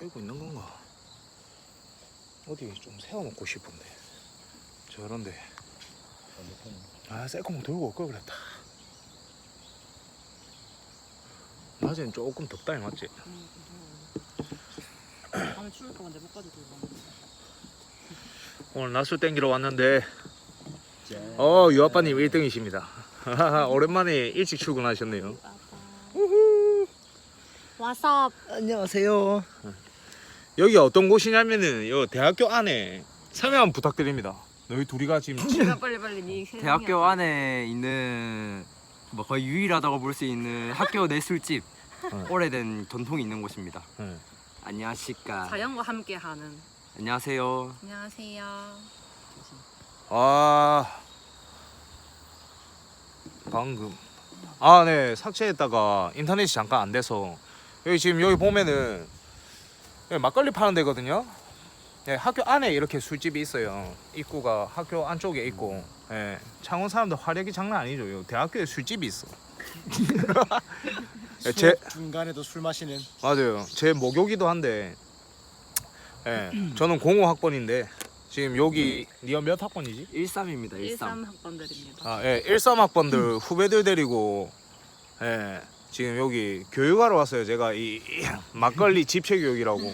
되고 있는 건가? 어디 좀 세워놓고 싶은데. 저런데. 아 셀콩 들고 올걸 그랬다. 낮엔 조금 덥다 이 맞지? 밤에 추울까 봐 내복까지 들고 왔는데. 오늘 낮술 땡기러 왔는데. 어 유아빠님 1등이십니다. 오랜만에 일찍 출근하셨네요. 와삽. 안녕하세요 여기가 어떤 곳이냐면은 요 대학교 안에 설명 부탁드립니다 너희 둘이가 지금 내가 빨리 빨리 네. 대학교 안에 있는 뭐 거의 유일하다고 볼 수 있는 학교 내 술집 어. 오래된 전통이 있는 곳입니다. 네. 안녕하십니까. 자연과 함께하는. 안녕하세요. 안녕하세요. 아 방금 아 네 삭제했다가 인터넷이 잠깐 안 돼서 여기 지금 여기 보면은 여기 막걸리 파는 데거든요. 네, 학교 안에 이렇게 술집이 있어요. 입구가 학교 안쪽에 있고, 예, 창원 사람들 화력이 장난 아니죠. 요 대학교에 술집이 있어. 예, 제 중간에도 술 마시는 맞아요. 제 목요기도 한데, 예, 저는 05학번인데 지금 여기 니가 몇 학번이지? 13입니다. 13. 13 학번들입니다. 아, 예, 13학번들 후배들 데리고 예, 지금 여기 교육하러 왔어요. 제가 이, 이 막걸리 집체 교육이라고.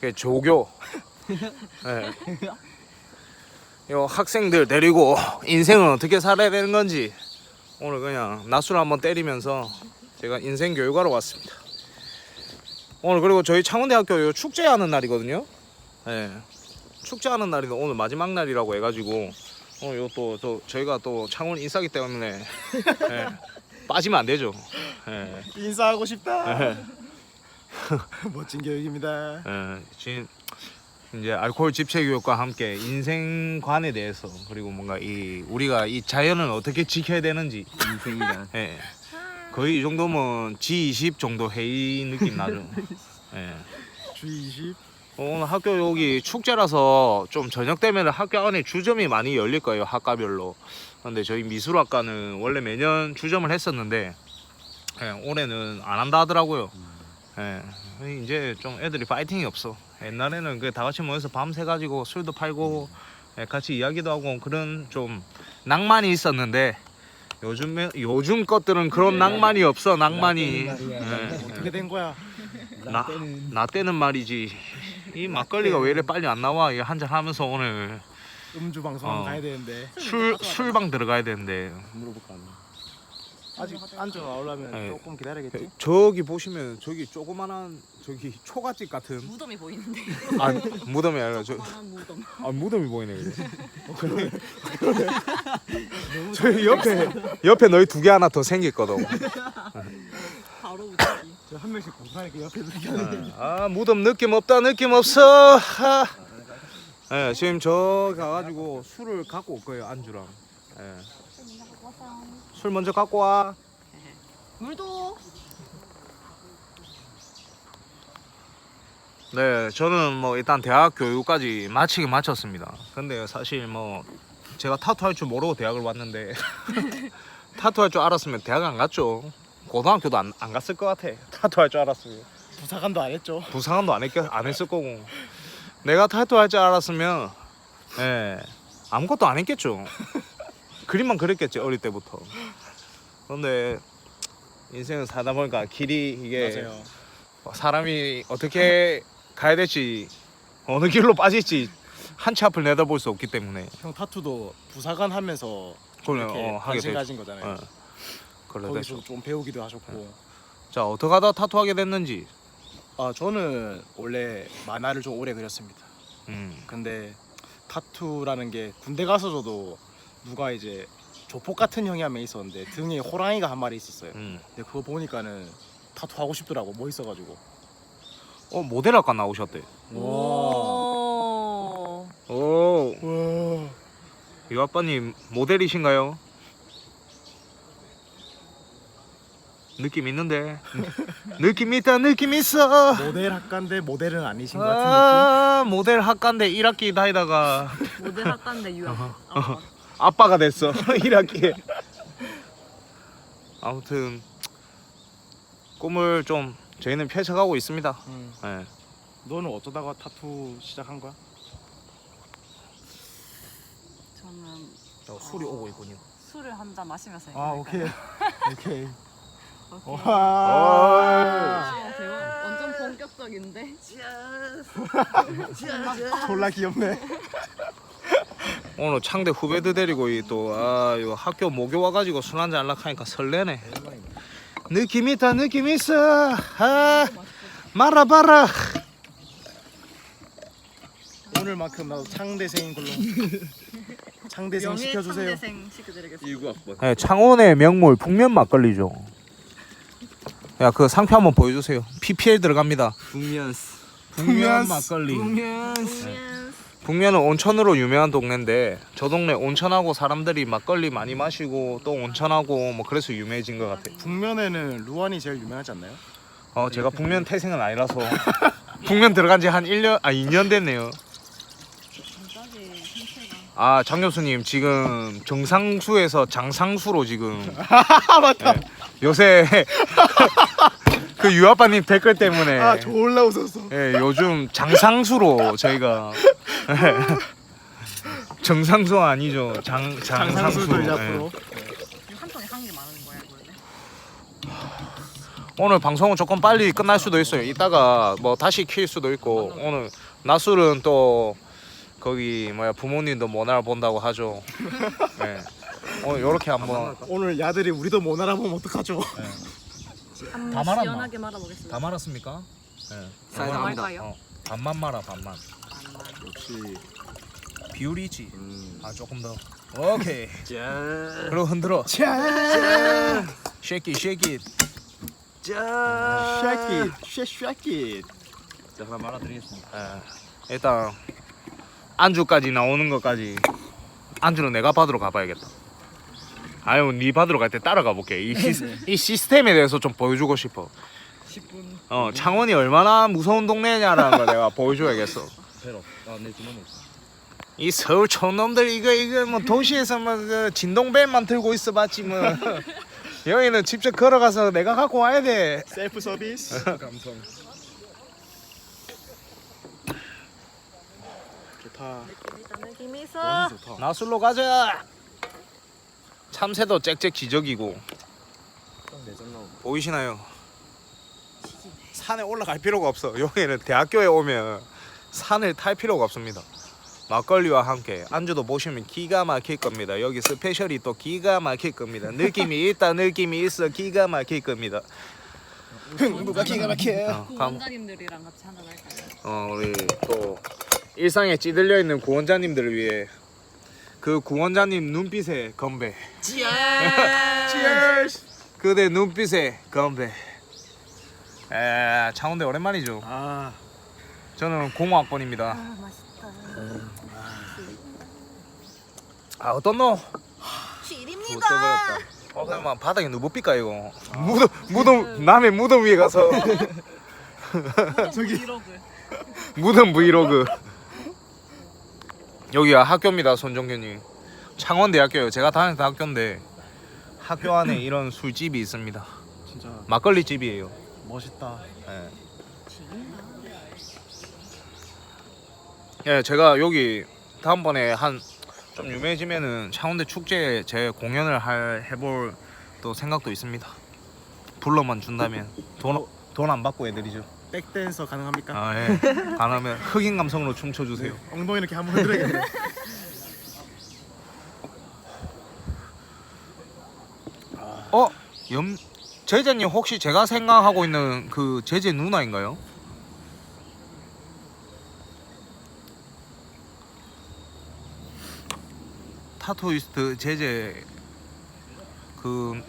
그 조교. 예. 요 학생들 데리고 인생은 어떻게 살아야 되는 건지 오늘 그냥 낮술 한번 때리면서 제가 인생 교육하러 왔습니다. 오늘 그리고 저희 창원대학교 요 축제하는 날이거든요. 예. 축제하는 날이 오늘 마지막 날이라고 해가지고 어, 요또 또 저희가 또 창원 인싸기 때문에 예, 빠지면 안 되죠. 예, 인사하고 싶다 예, 멋진 교육입니다 예, 지금 이제 알코올 집체 교육과 함께 인생관에 대해서 그리고 뭔가 이 우리가 이 자연을 어떻게 지켜야 되는지 인생이란. 예, 거의 이 정도면 G20 정도 회의 느낌 나죠. 예. G20 어, 오늘 학교 여기 축제라서 좀 저녁 되면 학교 안에 주점이 많이 열릴 거예요 학과별로. 근데 저희 미술학과는 원래 매년 주점을 했었는데 예, 올해는 안 한다 하더라고요. 예, 이제 좀 애들이 파이팅이 없어. 옛날에는 그 다 같이 모여서 밤새 가지고 술도 팔고 예, 같이 이야기도 하고 그런 좀 낭만이 있었는데 요즘 요즘 것들은 그런 낭만이 없어 낭만이. 예, 어떻게 된 거야? 나, 나 때는 말이지 이 막걸리가 왜 이래 빨리 안 나와 이 한잔 하면서 오늘 음주 방송 어. 가야 되는데 술 술방 들어가야 되는데 물어볼까 안 아직 안주 나오려면 네. 조금 기다려야겠지 저기 보시면 저기 조그만한 저기 초가집 같은 무덤이 보이는데. 아 무덤이 아니라 저 조그만한 무덤. 아 무덤이 보이네 그래. 저기 옆에 옆에 너희 두 개 하나 더 생겼거든 바로 무덤이. 저한 명씩 공사하니까 옆에 이렇게 아 무덤 느낌 없다 느낌 없어 하. 예, 지금 저 가가지고 술을 갖고 올 거예요 안주랑 예. 술 먼저 갖고 와 물도. 네, 저는 뭐 일단 대학 교육까지 마치긴 마쳤습니다. 근데 사실 뭐 제가 타투 할 줄 모르고 대학을 왔는데 타투 할 줄 알았으면 대학 안 갔죠. 고등학교도 안, 안 갔을 것 같아. 타투할 줄 알았으면 부사관도 안 했죠 부상도 안, 했, 안 했을 거고 내가 타투할 줄 알았으면 예 아무것도 안 했겠죠. 그림만 그렸겠지 어릴 때부터. 그런데 인생은 살다 보니까 길이 이게 맞아요 사람이 어떻게 가야 될지 어느 길로 빠질지 한치 앞을 내다볼 수 없기 때문에 형 타투도 부사관 하면서 그걸 이렇게 어, 하게 관심 되죠. 가진 거잖아요 어. 그래 거기서 됐죠. 좀 배우기도 하셨고 자 어떻게 하다 타투하게 됐는지. 아 저는 원래 만화를 좀 오래 그렸습니다 음. 근데 타투라는 게 군대 가서도 누가 이제 조폭 같은 형이 한 명 있었는데 등에 호랑이가 한 마리 있었어요. 음. 근데 그거 보니까는 타투 하고 싶더라고 멋있어가지고. 어 모델학과 나오셨대. 오. 오. 와. 이 아빠님 모델이신가요? 느낌 있는데. 느낌 있다 느낌 있어. 모델 학과인데 모델은 아니신 것 같은 아 모델 학과인데 1학기 다니다가 모델 학과인데 유학. 아빠. 아빠가 됐어 1학기에 아무튼 꿈을 좀 저희는 펼쳐가고 있습니다 느낌. 음. 예. 너는 어쩌다가 타투 시작한 거야? 저는 어, 술이 오고 있군요. 술을 한 잔 마시면서 아 얘기할까요? 오케이 오케이. 와 아, 대박. 완전 본격적인데. 졸라 귀엽네 오늘 창대 후배들 데리고 또아 요 학교 모교 와가지고 술 한잔 하려고 하니까 설레네. 느낌 있다 느낌 있어. 아 말아봐라. 오늘만큼 나도 창대생인 걸로 창대생 시켜주세요 시켜드리겠습니다. 학번. 네, 창원의 명물 북면 막걸리죠. 야 그 상표 한번 보여주세요. PPL 들어갑니다. 북면스. 북면 막걸리. 북면스. 북면은 온천으로 유명한 동네인데 저 동네 온천하고 사람들이 막걸리 많이 마시고 또 온천하고 뭐 그래서 유명해진 것 같아요. 북면에는 루안이 제일 유명하지 않나요? 어 제가 북면 태생은 아니라서 북면 들어간 지 한 1년 아 2년 됐네요. 아 장 교수님 지금 정상수에서 장상수로 지금 아 맞다. 요새 그 유아빠님 댓글 때문에 아 졸라 웃었어 예, 요즘 장상수로 저희가 정상수 아니죠. 장 장상수 장상수들 예. 앞으로 한 통에 한 개 많은 거야 원래. 오늘 방송은 조금 빨리 끝날 수도 있어요. 이따가 뭐 다시 킬 수도 있고 오늘 낮술은 또 거기 뭐야 부모님도 못 알아본다고 하죠 예. 오늘 요렇게 한번 오늘 야들이 우리도 못 알아보면 어떡하죠 한번 다 말았나? 시원하게 말아보겠습니다. 다 말았습니까? 예. 사이다합니다. 말까요? 어, 반만 말아 반만 역시 비율이지 음. 아 조금 더 오케이 짠. 그리고 흔들어 짠 쉐키 쉐키 짠. 쉐킷 쉐쉐킷 자 그럼 말아드리겠습니다. 예. 일단 안주까지 나오는 것까지 안주는 내가 받으러 가봐야겠다. 아유, 네 받으러 갈 때 따라가 볼게. 이, 시, 이 시스템에 대해서 좀 보여주고 싶어. 10분. 어, 창원이 얼마나 무서운 동네냐라는 걸 내가 보여줘야겠어. 배로. 아내 주머니 있어. 이 서울 촌놈들 이거 이거 뭐 도시에서 뭐그 진동벨만 들고 있어봤지 뭐. 여기는 직접 걸어가서 내가 갖고 와야 돼. 셀프 서비스 감성. 좋다 일단 느낌이 있어. 너무 좋다 나술로 가자. 참새도 짹짹 기적이고 나오고. 보이시나요? 산에 올라갈 필요가 없어. 여기는 대학교에 오면 산을 탈 필요가 없습니다. 막걸리와 함께 안주도 보시면 기가 막힐 겁니다. 여기 스페셜이 또 기가 막힐 겁니다. 느낌이 있다, 느낌이 있어, 기가 막힐 겁니다. 흥부가 기가 막혀 어, 그 감- 원장님들이랑 같이 한잔 할까요? 어, 우리 또 일상에 찌들려 있는 구원자님들을 위해 그 구원자님 눈빛에 건배. Cheers 그대 눈빛에 건배. 에, 창원대 오랜만이죠. 아 저는 공학번입니다. 아 맛있다. 아 어떤 너? 실입니다. 어, 그만 바닥에 누구 삐까 이거? 무덤 무덤 남의 무덤 위에 가서 저기 브이로그. 무덤 브이로그. 여기가 학교입니다, 손정규님. 창원대학교요. 제가 다니는 학교인데 학교 안에 이런 술집이 있습니다. 진짜 막걸리 집이에요. 멋있다 예. 예, 제가 여기 다음번에 한 좀 유명해지면은 창원대 축제에 제 공연을 할 해볼 또 생각도 있습니다. 불러만 준다면 돈 돈 안 받고 애들이죠. 백댄서 가능합니까? 아 예. 안 하면 흑인 감성으로 춤춰 주세요. 엉덩이 이렇게 한번 흔들어야겠네 어, 염 제재님 혹시 제가 생각하고 있는 그 제재 누나인가요? 타투이스트 제재 그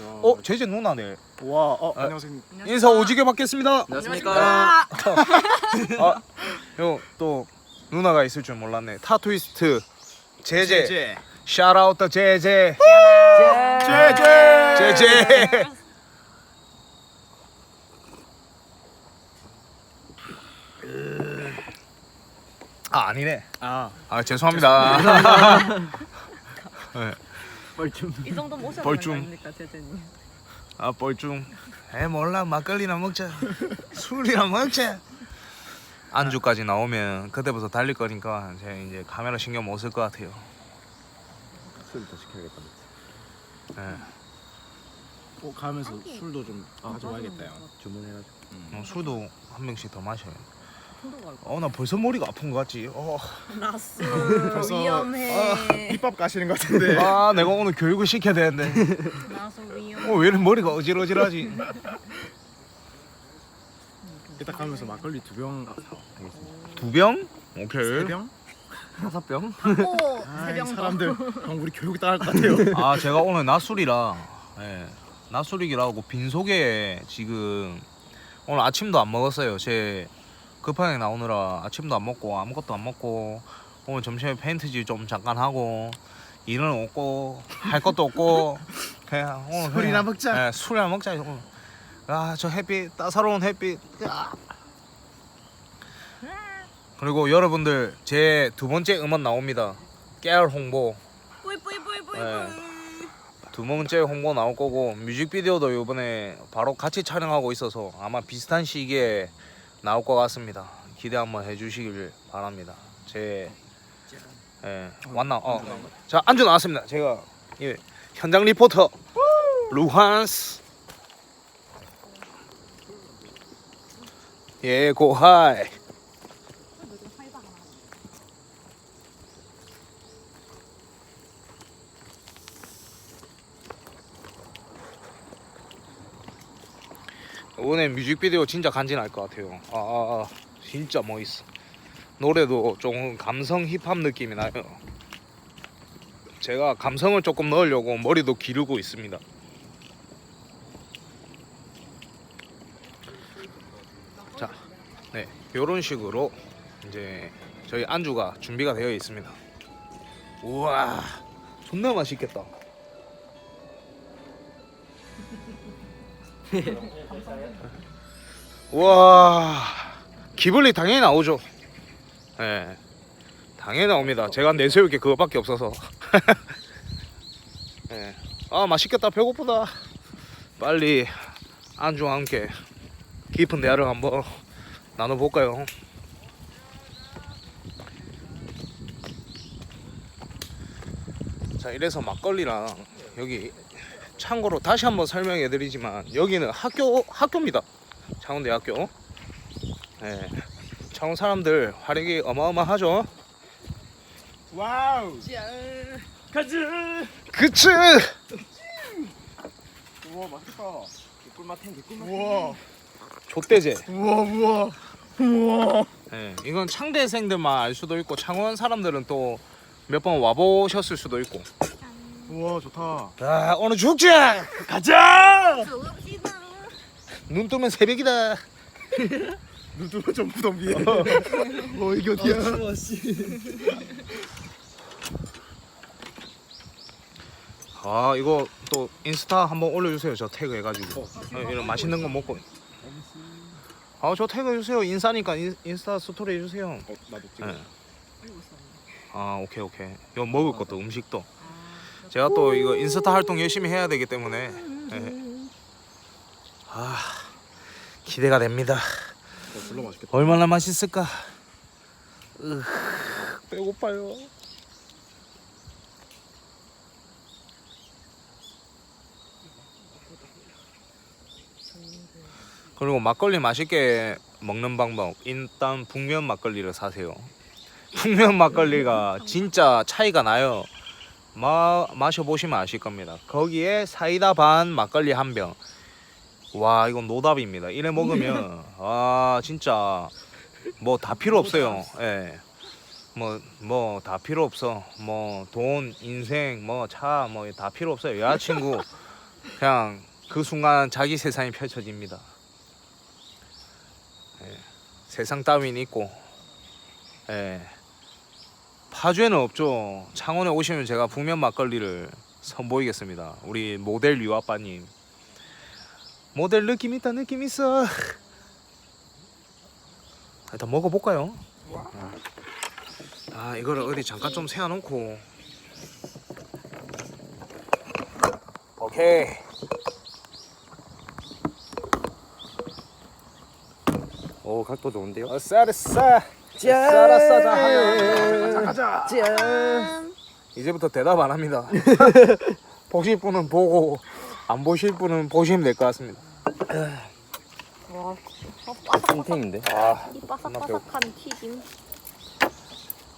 어, 제재 누나네. 와 어, 아. 안녕하세요 인사 오지게 받겠습니다. 안녕하십니까. 아, 요또 누나가 있을 줄 몰랐네. 타투이스트 제제. 샤라웃 더 제제. 제제 제제. 아 아니네. 아 아 죄송합니다. 예. 뻘쭘. 이 정도면 오셔야 되는 벌중. 거 아닙니까 제재님? 아 뻘쭘 에 몰라 막걸리나 먹자 술이나 먹자 안주까지 나오면 그때부터 달릴 거니까 제가 이제 카메라 신경 못 쓸 것 같아요 술더 시켜야겠다. 예. 어, 가면서 술도 좀 가져와야겠다 요. 주문해가지고. 어, 술도 한 병씩 더 마셔요. 어 나 벌써 머리가 아픈 것 같지 어. 나스 벌써- 위험해. 밑밥 가시는 것 같은데. 아 내가 오늘 교육을 시켜야 되는데 나스 위험해. 어, 왜 이렇게 머리가 어질어질하지 이따 가면서 막걸리 두 병, 두 병? 오케이 세 병? 다섯 병? 오 아이, 세병 사람들 형 우리 교육 따를 것 같아요. 아 제가 오늘 낮술이라 예, 낮술이기라 하고 빈속에 지금 오늘 아침도 안 먹었어요 제 급하게 나오느라 아침도 안 먹고 아무것도 안 먹고 오늘 점심에 페인트질 좀 잠깐 하고 일은 없고 할 것도 없고 그냥 오늘 술이나 먹자. 예, 술이나 먹자 오늘 아저 햇빛 따사로운 햇빛 야. 그리고 여러분들 제 두 번째 음원 나옵니다 깨알 홍보 뿌이뿌이뿌이뿌이. 네. 두 번째 홍보 나올 거고 뮤직비디오도 이번에 바로 같이 촬영하고 있어서 아마 비슷한 시기에 나올 것 같습니다. 기대 한번 해주시길 바랍니다. 제 예, 왔나? 어. 자 안주 나왔습니다. 제가 예, 현장 리포터 루한스 예 고하이 이번에 뮤직비디오 진짜 간지날 것 같아요. 아, 아, 아 진짜 멋있어. 노래도 좀 감성 힙합 느낌이 나요. 제가 감성을 조금 넣으려고 머리도 기르고 있습니다. 자, 네, 이런 식으로 이제 저희 안주가 준비가 되어 있습니다. 우와, 존나 맛있겠다. 와 기블리 당연히 나오죠. 예, 당연히 나옵니다. 제가 내세울 게 그거밖에 없어서. 예, 아 맛있겠다. 배고프다. 빨리 안주와 함께 깊은 대화를 한번 나눠볼까요? 자 이래서 막걸리랑 여기 참고로 다시 한번 설명해 드리지만 여기는 학교 학교입니다. 창원대학교. 네. 창원 사람들 활약이 어마어마하죠. 와우. 가즈. 그치. 우와 맛있다. 개꿀맛행 개꿀맛. 우와. 족대제. 우와 우와. 우와. 네. 이건 창대생들만 알 수도 있고 창원 사람들은 또 몇 번 와보셨을 수도 있고. 우와 좋다. 아 오늘 죽자. 가자. 눈 뜨면 새벽이다. 눈두면 좀 무덤비에. 어 이게 어디야? 아 이거 또 인스타 한번 올려주세요. 저 태그 해가지고 아, 이런 맛있는 거 먹고. 아 저 태그 해주세요. 인싸니까 인, 인스타 스토리 해주세요. 어 나도 찍어. 네. 아 오케이 오케이. 이거 먹을 것도 음식도. 제가 또 이거 인스타 활동 열심히 해야 되기 때문에. 네. 아 기대가 됩니다. 맛있겠다. 얼마나 맛있을까? 으, 배고파요. 그리고 막걸리 맛있게 먹는 방법 일단 북면 막걸리를 사세요. 북면 막걸리가 진짜 차이가 나요. 마 마셔보시면 아실 겁니다. 거기에 사이다 반 막걸리 한 병. 와 이건 노답입니다. 이래 먹으면 아 진짜 뭐 다 필요 없어요. 예. 뭐 뭐 다 필요 없어. 뭐 돈, 인생, 뭐 차, 뭐 다 필요 없어요. 여자친구 그냥 그 순간 자기 세상이 펼쳐집니다. 예. 세상 따윈 있고, 예. 파주에는 없죠. 창원에 오시면 제가 북면 막걸리를 선보이겠습니다. 우리 모델 유아빠님. 모델 느낌 있다 느낌 있어. 일단 먹어볼까요? 아 이거를 어디 잠깐 좀 세워놓고 오케이. 오 각도 좋은데요? 아싸르싸. 아싸라싸자 하면 가자. 짠. 이제부터 대답 안 합니다. 보실 분은 보고 안 보실 분은 보시면 될 것 같습니다. 와, 어, 바삭바삭. 탱탱인데. 아, 이 바삭바삭한 튀김.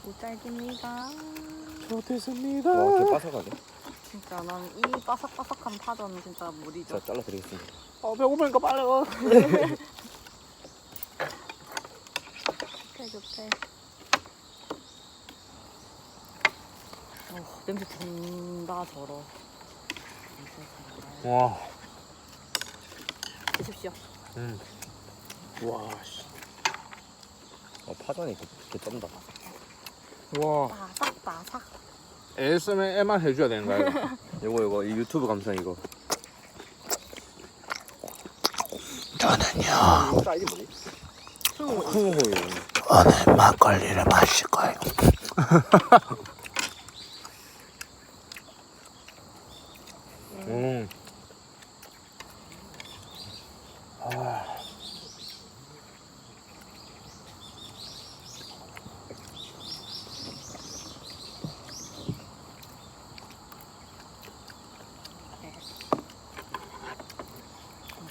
모짤깁니다. 좋겠습니다. 와, 개 바삭하네. 진짜 난 이 바삭바삭한 파전 진짜 못 잊어. 자 잘라드리겠습니다. 어, 배고프니까 빨리 와. 좋대 좋대. 어, 냄새 존나 절어. 와, 드십시오. 음. 와 씨. 어, 파전이 개, 개 쩐다. 와. 바삭 바삭. ASMR만 해줘야 되는 거야. 이거? 요거 이 유튜브 감성 이거. 이거 뭐지? 홍호요. 오늘 막걸리를 마실 거예요. 음. 아.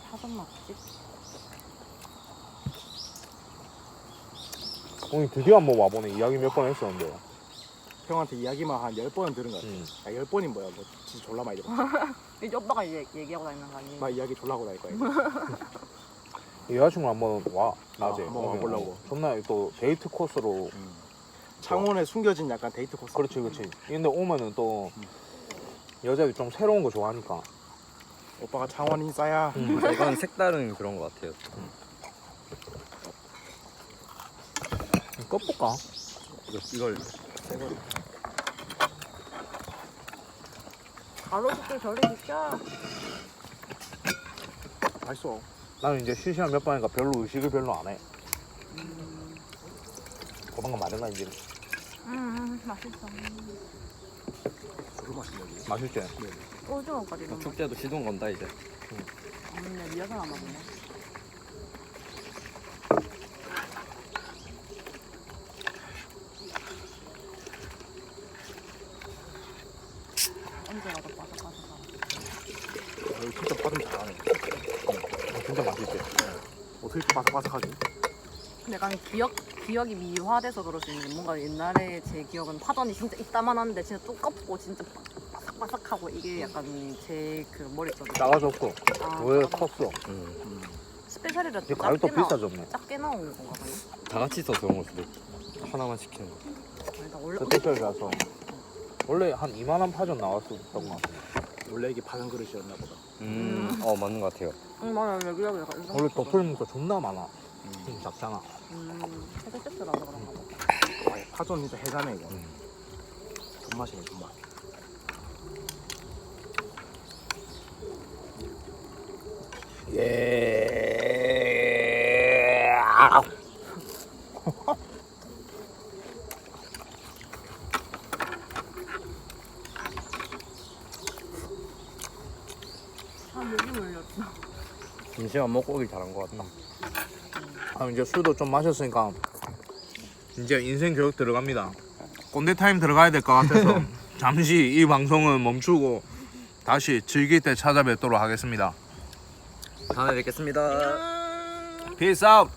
파전 맛집. 오늘 드디어 한번 와보네. 이야기 몇 번 했었는데. 형한테 이야기만 한 10번은 들은 것 같아 음. 아 10번이 뭐야 뭐 진짜 졸라 많이 들어 이제 오빠가 이제 얘기하고 다니는 거 아니에요? 막 이야기 졸라 하고 다닐 거야 이거. 여자친구 한번 와 낮에. 아, 한번 오면. 와보려고. 존나 또 데이트 코스로. 창원에 숨겨진 약간 데이트 코스 그렇지 그렇지. 근데 오면은 또 여자들이 좀 새로운 거 좋아하니까. 오빠가 창원 인싸야 음. 이건 색다른 그런 것 같아요. 껍볼까? 이거 이걸 가로수길 저리 비켜. 맛있어 나는 이제 실시간 몇 번이니까 별로 의식을 별로 안 해. 도망가 마련가 이제 음, 맛있어. 졸라 맛있네 여기 맛있지. 오징어까지 넣어. 축제도 시동 건다 이제. 없네, 미어서 안 먹네. 언제 가도 바삭바삭하고. 여기 진짜 파전 잘하네 어, 진짜 맛있지. 어떻게 이렇게 바삭바삭하지? 근데 약간 기억, 기억이 미화돼서 그럴 수 있는데 뭔가 옛날에 제 기억은 파전이 진짜 이따만한데 진짜 두껍고 진짜 바삭바삭하고 이게 약간 제 그 머릿속에 작아졌고 아, 왜 작아졌어. 컸어? 음. 스페셜이라 이제 가격도 작게 나오- 비싸졌네. 작게 나온 건가 봐요. 다 같이 있어서 그런 걸 수도 있고. 하나만 시키는 거. 아니다, 원래 스페셜이라서 원래 한 2만 원 파전 나왔었던 것 같아. 원래 이게 파전 그릇이었나 보다 음. 어 맞는 것 같아요. 응 맞아 내 기억에 약간 이런 원래 거 있어. 도플무가 존나 많아. 좀 작잖아. 음 세대 세트라서 그런가 봐. 아, 파전 진짜 해자네 이거 음. 존맛이네 존맛 예. 아 목이 물렸어. 김치만 먹고 오길 잘한 것 같다. 아, 이제 술도 좀 마셨으니까 이제 인생 교육 들어갑니다. 꼰대 타임 들어가야 될 것 같아서 잠시 이 방송은 멈추고 다시 즐길 때 찾아뵙도록 하겠습니다. 다음에 뵙겠습니다. 음. Peace out.